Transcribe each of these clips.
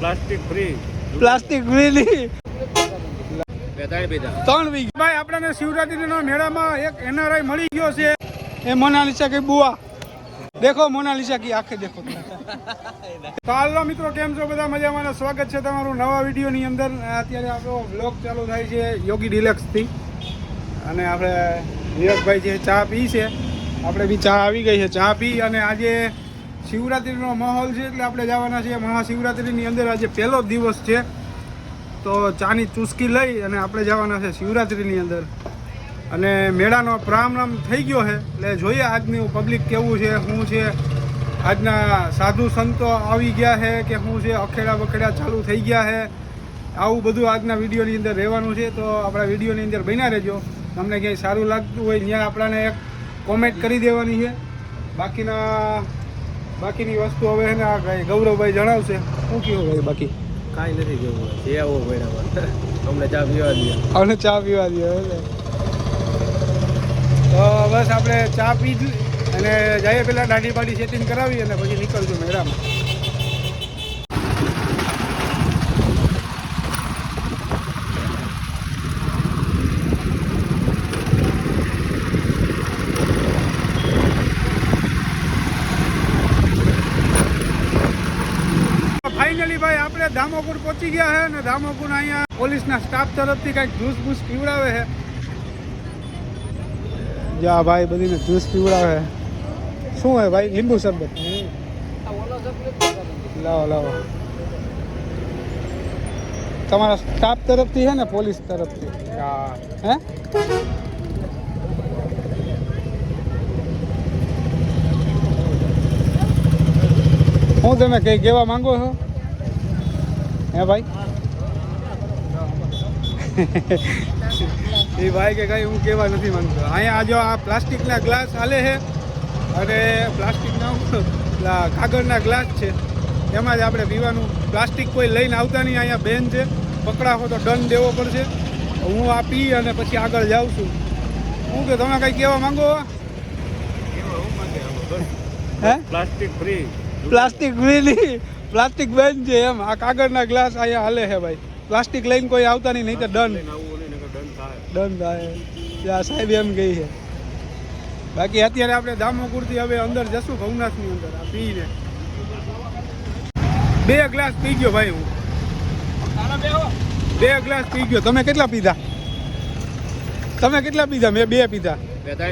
Plastic free. Plastic free ની ત્રણ વીઘ. ભાઈ આપણને શિવરાત્રીના મેળામાં એક એનઆરઆઈ મળી ગયો છે. એ મોનાલિસા કે બુઆ. દેખો મોનાલિસા કી આંખે દેખો તો હાલો મિત્રો કેમ છો? બધા મજામાં સ્વાગત છે તમારું નવા વિડીયોની અંદર. અત્યારે આપણો બ્લોગ ચાલુ થાય છે યોગી ડિલક્સથી અને આપણે નીરજભાઈ જે ચા પી છે આપણે બી ચા આવી ગઈ છે. ચા પી અને આજે શિવરાત્રીનો માહોલ છે એટલે આપણે જવાના છીએ. મહાશિવરાત્રિની અંદર આજે પહેલો દિવસ છે. તો ચાની ચુસ્કી લઈ અને આપણે જવાના છે શિવરાત્રિની અંદર. અને મેળાનો પ્રારંભ થઈ ગયો છે. એટલે જોઈએ આજનું પબ્લિક કેવું છે, શું છે. આજના સાધુ સંતો આવી ગયા છે કે શું છે, અખેડા બખેડા ચાલુ થઈ ગયા છે. આવું બધું આજના વિડીયોની અંદર રહેવાનું છે. તો આપણા વિડીયોની અંદર બન્યા રહેજો. તમને ક્યાંય સારું લાગતું હોય ત્યાં આપણાને એક કોમેન્ટ કરી દેવાની છે. બાકીના બાકીની વસ્તુ હવે એને આ ભાઈ ગૌરવભાઈ જણાવશે. શું કહેવું ભાઈ બાકી? કાંઈ નથી કેવું જે આવો બરાબર અમને ચા પીવા દે. અને ચા પીવા દે તો બસ આપણે ચા પી અને જઈએ પહેલાં દાઢી બાડી સેટિંગ કરાવી અને પછી નીકળજો મેળામાં. ફાઇનલી ભાઈ આપણે ધામોપુર પહોંચી ગયા છે અને ધામોપુર અહીંયા પોલીસના સ્ટાફ તરફથી કંઈક જ્યુસ બૂસ પીવડાવે છે જા ભાઈ બધીને જ્યુસ પીવડાવે શું હે ભાઈ લીંબુ શરબત? લાવો લાવો. તમારા સ્ટાફ તરફથી છે ને પોલીસ તરફથી? હે. હું? તમે કંઈ કહેવા માંગો છો? હે ભાઈ? એ ભાઈ કે કઈ હું કહેવા નથી માંગતો. અહીંયા આ જો આ પ્લાસ્ટિકના ગ્લાસ હાલે છે અને પ્લાસ્ટિકના પેલા કાગળના ગ્લાસ છે. એમાં જ આપણે પીવાનું. પ્લાસ્ટિક કોઈ લઈને આવતા નહીં. અહીંયા બેન છે. પકડાવો તો દંડ દેવો પડશે. હું આ પી અને પછી આગળ જાઉં છું. હું કે તમે કંઈ કહેવા માંગો? હે? Plastic free. પ્લાસ્ટિક ફ્રીની પ્લાસ્ટિક બેન છે એમ. આ કાગળના ગ્લાસ અહીંયા હાલે છે ભાઈ. પ્લાસ્ટિક લઈને કોઈ આવતા નહીં નહીં તો દંડ આવું નહીં નકર ડન થાય. આ સાહેબ એમ ગઈ છે. બાકી અત્યારે આપણે દામોકુરથી હવે અંદર જશું ભવનાથની અંદર. આ પીને. બે ગ્લાસ પી ગયો ભાઈ હું. બે ગ્લાસ પી ગયો. તમે કેટલા પીધા? તમે કેટલા પીધા? મેં બે પીધા.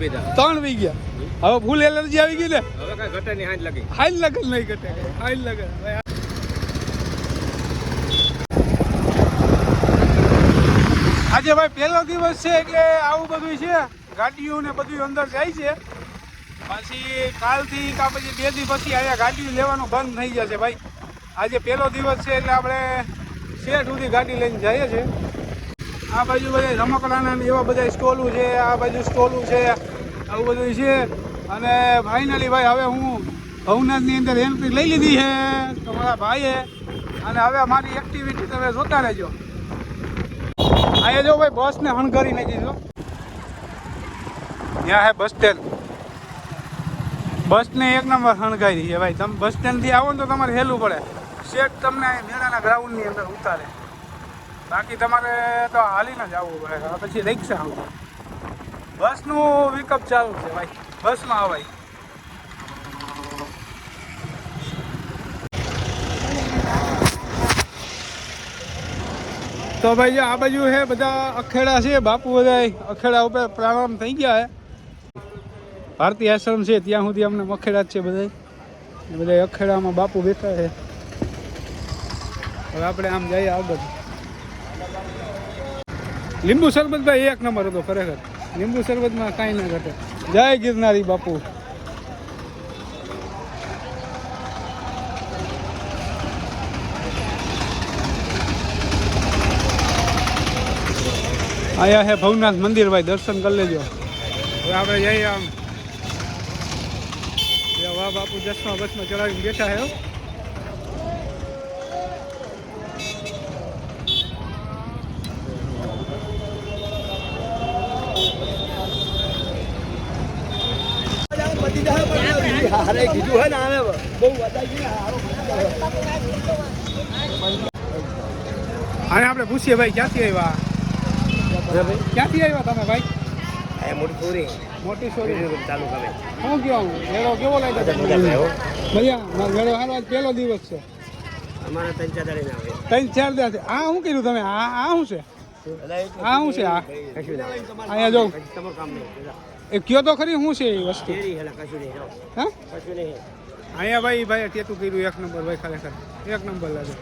પીધા. ત્રણ પી ગયા. હવે ફૂલ એલર્જી આવી ગઈ ને? હવે કાંઈ ઘટે નહીં હાથ લાગી. હાઈલ લગન નહીં ઘટે. હાઈલ લગન આજે ભાઈ પહેલો દિવસ છે એટલે આવું બધું છે. ગાડીઓ ને બધું અંદર જાય છે. પછી કાલથી કા પછી બે દિવસ પછી અહીંયા ગાડીઓ લેવાનું બંધ થઈ જશે ભાઈ. આજે પહેલો દિવસ છે એટલે આપણે શેર સુધી ગાડી લઈને જઈએ છીએ. આ બાજુ બધા રમકડાના એવા બધા સ્ટોલું છે આ બાજુ સ્ટોલું છે આવું બધું છે. અને ફાઇનલી ભાઈ, હવે હું ભવનાથની અંદર એન્ટ્રી લઈ લીધી છે તમારા ભાઈએ. અને હવે મારી એક્ટિવિટી તમે જોતા રહેજો. અહીંયા જો ભાઈ, બસને હણગારી નાખી જો ત્યાં હે બસ સ્ટેન્ડ બસને એક નંબર હણગારી છે ભાઈ. તમે બસ સ્ટેન્ડથી આવો ને તો તમારે હેલું પડે. શેઠ તમને મેળાના ગ્રાઉન્ડની અંદર ઉતારે. બાકી તમારે તો હાલીને જ આવવું પડે. પછી રિક્ષા આવું બસનું વિકઅપ ચાલુ છે ભાઈ. બસમાં આવાય. તો ભાઈ જો આ બાજુ છે બધા અખેડા છે, બાપુ બધા અખેડા ઉપર પ્રારંભ થઈ ગયા છે ભારતીય આશ્રમ છે, ત્યાં સુધી અમને અખેડા જ છે બધા બધા અખેડામાં બાપુ બેઠા છે. હવે આપણે આમ જઈએ આગળ. લીંબુ શરબત ભાઈ એક નંબર હતો ખરેખર. લીંબુ શરબતમાં કાંઈ ના ઘટે. જય ગિરનારી બાપુ અહીંયા છે ભવનાથ મંદિર ભાઈ, દર્શન કરી લેજો. હવે આપણે જઈએ આમ. એ વાહ બાપુ, દસમા બસમાં ચડાવીને બેઠા છે હો. હારે કીધું હોય ને આવે બહુ અને આપણે પૂછીએ ભાઈ ક્યાંથી આવ્યા? ક્યાંથી આવ્યા તમે ભાઈ? મોટી પૂરી મોટી સોરી ચાલુ કરે. શું મેળો કેવો લાગ્યો મારો મેળો હારો આજ પહેલો દિવસ છે. અમારા ત્રણ ચાર દાડે આવે. ત્રણ ચાર દાથી આ શું કર્યું તમે? આ આ શું છે? આ શું છે? આ? અહીંયા જો. તમારું કામ નહીં. એ કયો તો ખરી? શું છે એ વસ્તુ? હા? અહીંયા ભાઈ ભાઈ ટેટુ કર્યું એક નંબર ભાઈ ખરેખર. એક નંબર લાગે.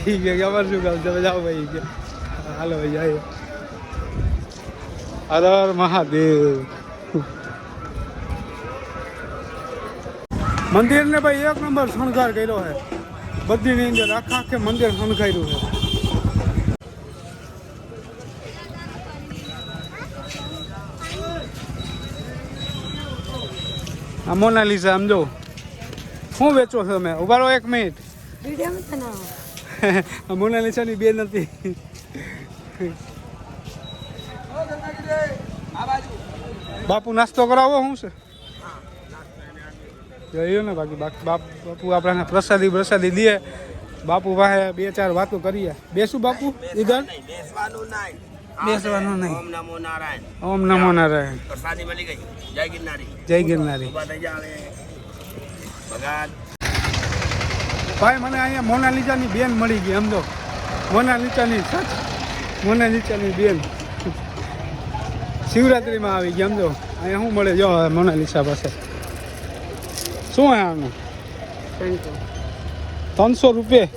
ઠીક છે ખબર શું કામ તમે જાઓ ભાઈ ગયા હાલો ભાઈ જાય હર મહાદેવ. મંદિરને ભાઈ એક નંબર શણગાર કર્યો છે. બધીની અંદર આખા આખે મંદિર શણગાર્યું છે. આ મોનાલિસા આમ જો. શું વેચો છો તમે? ઊભા રહો એક મિનિટ. આ મોનાલિસાની બેન હતી. બાપુ નાસ્તો કરાવો, શું છે? જઈએ ને બાકી, બાપ બાપ આપણાને પ્રસાદી પ્રસાદી દે. બાપુ પાસે બે ચાર વાતો કરીએ. બેસું બાપુ, ઈધર? બેસવાનું નહીં બેસવાનું નહીં. ઓમ નમો નારાયણ. ઓમ નમો નારાયણ. પ્રસાદી મળી ગઈ. જય ગિરનારી. જય ગિરનારી. ભાઈ મને અહીંયા મોનાલિસાની બેન મળી ગઈ સમજો. મોનાલિસાની સચ મોનાલિસાની બેન. શિવરાત્રિમાં આવી ગઈ સમજો. અહીંયા શું મળે? જો મોનાલિસા પાસે. શું આનું? ત્રણસો. રૂપિયા.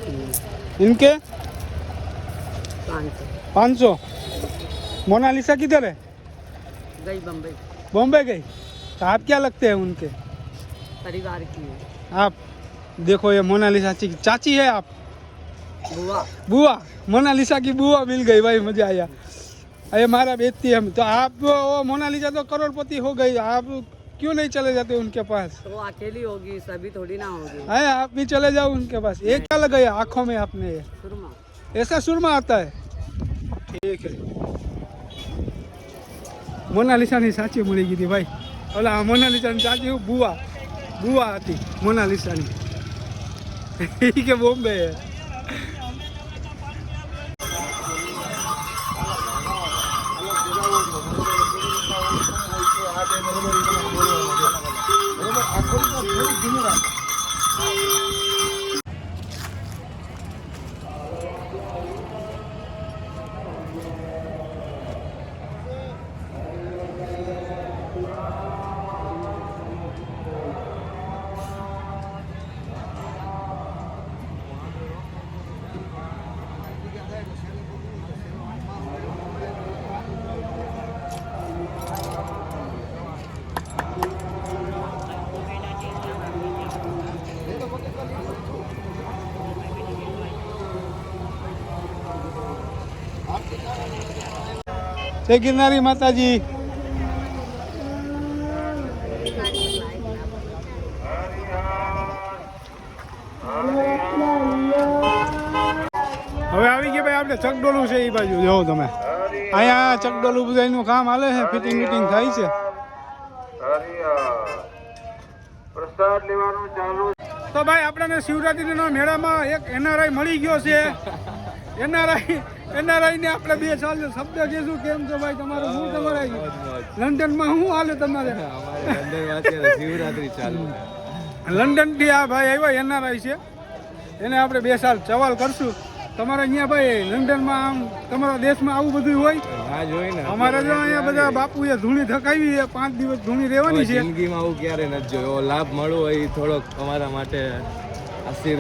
ઇન ઇનકે પાંચસો? मोनालिसा किधर है? गई बम्बई। बॉम्बे गई। तो आप क्या लगते हैं उनके? परिवार की है। आप देखो ये मोनालिसा की चाची है आप? बुआ। बुआ। मोनालिसा की बुआ मिल गई भाई मज़ा आया। अरे मारा बेचती हम तो। आप वो मोनालिसा तो करोड़पति हो गई। आप क्यों नहीं चले जाते उनके पास? तो वो अकेली होगी सभी थोड़ी ना होगी। अरे आप भी चले जाओ उनके पास। ये क्या लग लगाया आँखों में आपने? सुरमा। ऐसा सुरमा आता है। ठीक है। મોનાલિસાની સાચી મળી ગઈ હતી ભાઈ. ઓલા મોનાલિસાની સાચી બુવા બુઆ હતી મોનાલિસાની. કે બોમ્બે. જય ગિરનારી માતાજી. હવે આવી ગયા ભાઈ, આપણે ચકડોલું છે એ બાજુ. જોવો તમે. અહીંયા ચકડોલું બધાનું કામ હાલે છે, ફિટિંગ ફિટિંગ થાય છે. તો ભાઈ, આપણને શિવરાત્રીના મેળામાં એક એનઆરઆઈ મળી ગયો છે. એનઆરઆઈ એનઆરઆઈ ને આપણે બે સાલ શબ્દ કીધું કેમ છો ભાઈ તમારું શું તમારે લંડનમાં શું હાલે તમારે? શિવરાત્રી ચાલુ લંડનથી આ ભાઈ આવ્યા એનઆરઆઈ છે. એને આપણે બે સાલ સવાલ કરશું. તમારે અહીંયા ભાઈ લંડનમાં આમ તમારા દેશમાં આવું બધું હોય? અમારે જો અહીંયા બધા બાપુએ ધૂણી થકાવી છે પાંચ દિવસ ધૂણી રહેવાની છે. જિંદગીમાં આવું ક્યારે નથી જોયો. લાભ મળવો એ થોડોક અમારા માટે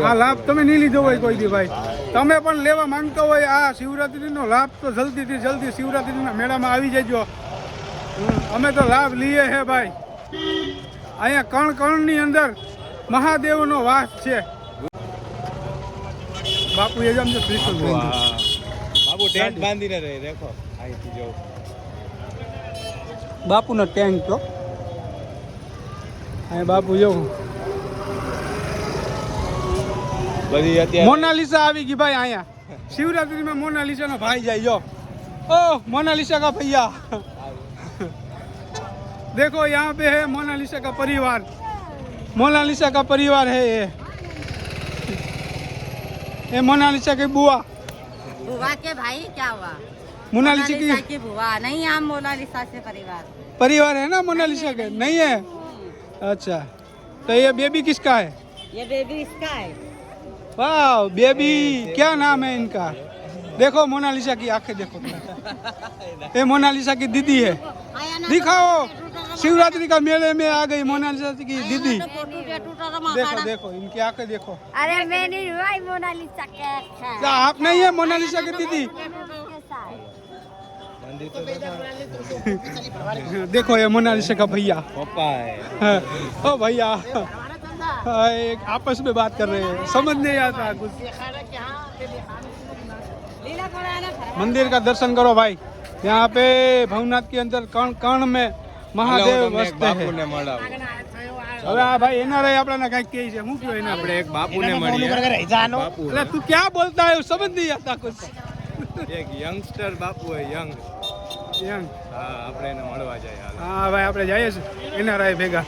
આ લાભ તમે નહીં લીધો હોય કોઈ દી ભાઈ. તમે પણ લેવા માંગતા હોય આ શિવરાત્રીનો લાભ તો જલ્દીથી જલ્દી શિવરાત્રીના મેળામાં આવી જજો. અમે તો લાભ લઈએ હે ભાઈ. અહીંયા કણ કણની અંદર મહાદેવનો વાસ છે. બાપુ એ જ આમ જો ત્રિશુલ બાપુ ટેન્ટ બાંધીને રહે દેખો. અહીંથી જો. બાપુનો ટેન્ક તો. અહીંયા બાપુ જવું બધી અત્યારે मोनालिसा આવી ગઈ ભાઈ અહીંયા શિવરાત્રીમાં મોનાલિસાનો ભાઈ જાય જો ओ मोनालिसा का भैया देखो यहाँ पे है मोनालिसा का परिवार मोनालिसा का परिवार है ये એ મોનાલિસા की बुआ बुआ के भाई क्या हुआ मोनालिसा की मोनालिसा की बुआ नहीं हम मोनालिसा से परिवार परिवार है ना मोनालिसा के नहीं है अच्छा तो ये बेबी किसका है ये बेबी इसका है वाह बेबी क्या नाम है इनका? देखो मोनालिसा की आँखें देखो ये मोनालिसा की दीदी है। दिखाओ शिवरात्रि का मेले में आ गई मोनालिसा की दीदी। देखो देखो इनकी आँखें देखो। अरे मोनालिसा आप नहीं है मोनालिसा की दीदी? देखो ये मोनालिसा का भैया। पापा है। ओ भैया। एक आपस में बात कर रहे हैं समझ नहीं आता कुछ मंदिर का दर्शन करो भाई यहाँ पे भवनाथ के अंदर कर्ण कर्ण में महादेव તમને એક વસતે હે બાપુને મળાવું હવે આ ભાઈ એના રહે આપણને કઈક કહે છે શું કહ્યું એના આપણે એક બાપુને મળીએ બાપુ એટલે તું ક્યાં બોલતા है समझ नहीं आता कुछ એક યંગસ્ટર બાપુ હે યંગ એમ. હા આપણે એને મળવા જાય હાલ હા ભાઈ આપણે જઈએ છીએ એના રાય ભેગા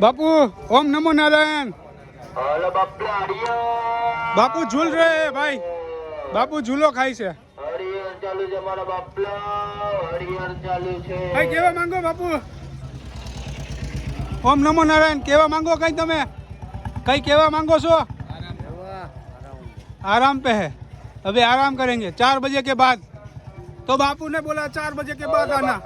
બાપુ ઓમ નમો નારાયણ. બાપુ ઝૂલ રે ભાઈ. બાપુ ઝૂલો ખાય છે. ભાઈ કેવા માંગો બાપુ? ઓમ નમો નારાયણ કેવા માંગો કઈ તમે? કઈ કેવા માંગો છો? આરામ. પે હે. અભી આરામ કરેંગે. ચાર બજે કે બાદ? तो बापू ने बोला चार बजे के बाद आना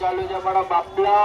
चालू बापला